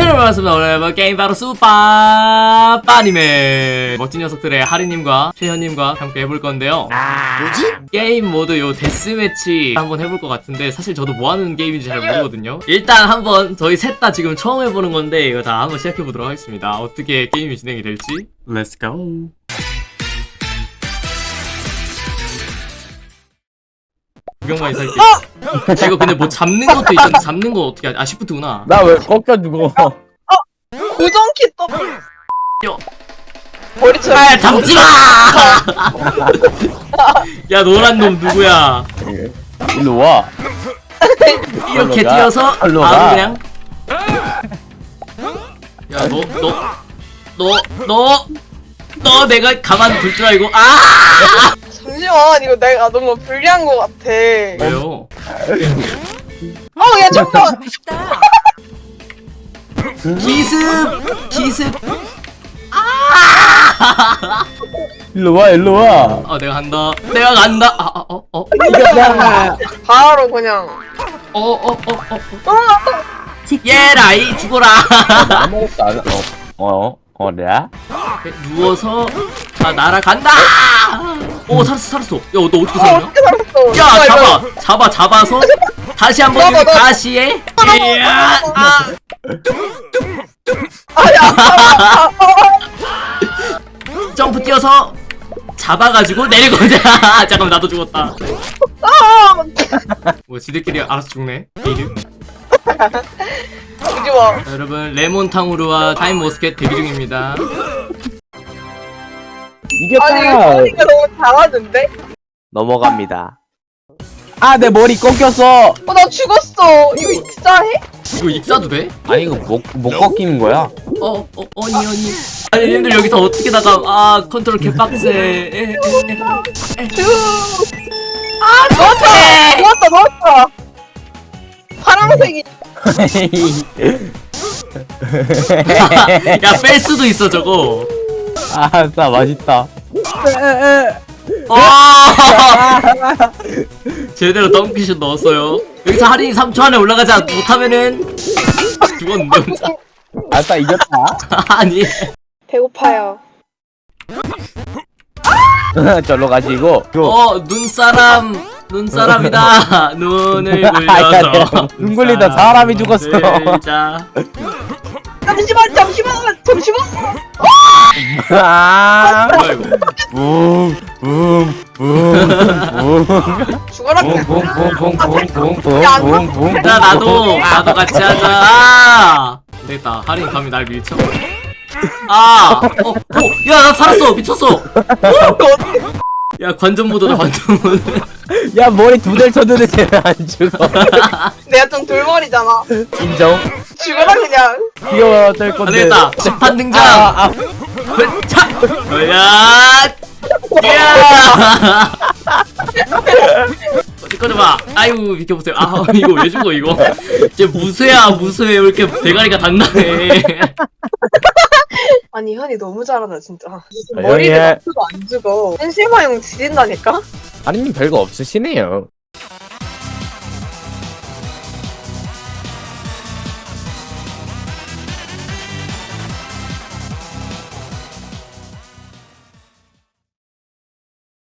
채널 반갑습니다. 오늘 해볼 게임 바로 수빠 빠님의 멋진 녀석들의 하리님과 최현님과 함께 해볼 건데요. 뭐지? 게임 모드 요 데스매치 한번 해볼 것 같은데 사실 저도 뭐 하는 게임인지 잘 모르거든요. 일단 한번 저희 셋 다 지금 처음 해보는 건데 이거 다 한번 시작해 보도록 하겠습니다. 어떻게 게임이 진행이 될지. Let's go. 구경만 있을게. 이거 근데 뭐 잡는 것도 있던데 잡는 거 어떻게 하지? 아 시프트구나. 나 왜 꺾여 죽어? 고정키 더블. 요. 머리처럼. 아 잡지 마! 야 노란 놈 누구야? 일로 와. 이렇게 가. 뛰어서 걸로 바로 가. 그냥 야 너 너 너 너 너 내가 가만 둘 줄 알고 아 잠시만, 이거 내가 너무 불리한 것 같아. 왜요? 어, 얘 잠깐. 기습 기습 일로 와, 일로 와. 아 내가 간다 내가 간다 아 어 어 어어어어어 이겼다. 바로 그냥. 어, 어, 어, 어. 어, 얘라이 죽어라 아무것도 안, 어, 어, 어, 내야? 누워서 자 날아간다 오 살았어 살았어. 야너 어떻게 어, 살냐? 어떻게 살았어? 야 잡아 잡아 잡아서 다시 한번 잡아, 잡아. 다시 해 이야! 아. 아, 점프 뛰어서 잡아가지고 내리거든 잠깐만 나도 죽었다. 아, 뭐 지들끼리 알아서 죽네. 게이드 오지 마. 자, 여러분 레몬탕후루와 타임 모스켓 대기 중입니다 아니, 이거 이겼다. 소리가 너무 잘하는데? 넘어갑니다. 아, 내 머리 꺾였어. 어, 나 죽었어. 이거 진짜 해? 이거 익사도 돼? 아니, 이거 못, 못 꺾이는 거야? 어, 어, 어니, 어니. 아니, 님들 여기서 어떻게 나가? 아, 컨트롤 개빡세. 에, 에, 에. 쭉. 아, 넣었다. 넣었다, 넣었다. 파란색이. 야, 뺄 수도 있어, 저거. 아, 진짜 맛있다. 아! 제대로 덩크슛 넣었어요. 여기서 할인이 3초 안에 올라가지 않- 못하면은 죽었는데, 혼자. 아싸, 이겼다. 아니. 배고파요. 절로 가시고. 어, 눈사람. 눈사람이다. 눈을 굴려서. 눈 굴리다 사람이 죽었어. 자. 잠시만, 잠시만, 잠시만. 아, 뭐야 이거? 죽어라 나 나도 나도 같이 하자. 아! 됐다. 할인 감이 날 밀쳐. 아, 어, 어, 야, 나 살았어. 미쳤어. 야, 관전 모드다, 관전 모드. 야 머리 두 대 쳤는데 쟤는 안 죽어. 내가 좀 돌머리잖아 인정. 죽어라 그냥 이거 어떨 안 건데? 되겠다. 심판 등장. 아, 아, 차 야! 야! 어디 꺼져봐. 아이고 비켜보세요. 아 이거 왜 죽어 이거? 이제 무쇠야 무쇠 왜 이렇게 대가리가 단단해? 아니, 현이 너무 잘한다, 진짜. 조용히 머리를 해. 맞춰도 안 죽어. 현실마용 지린다니까? 아니님 별거 없으시네요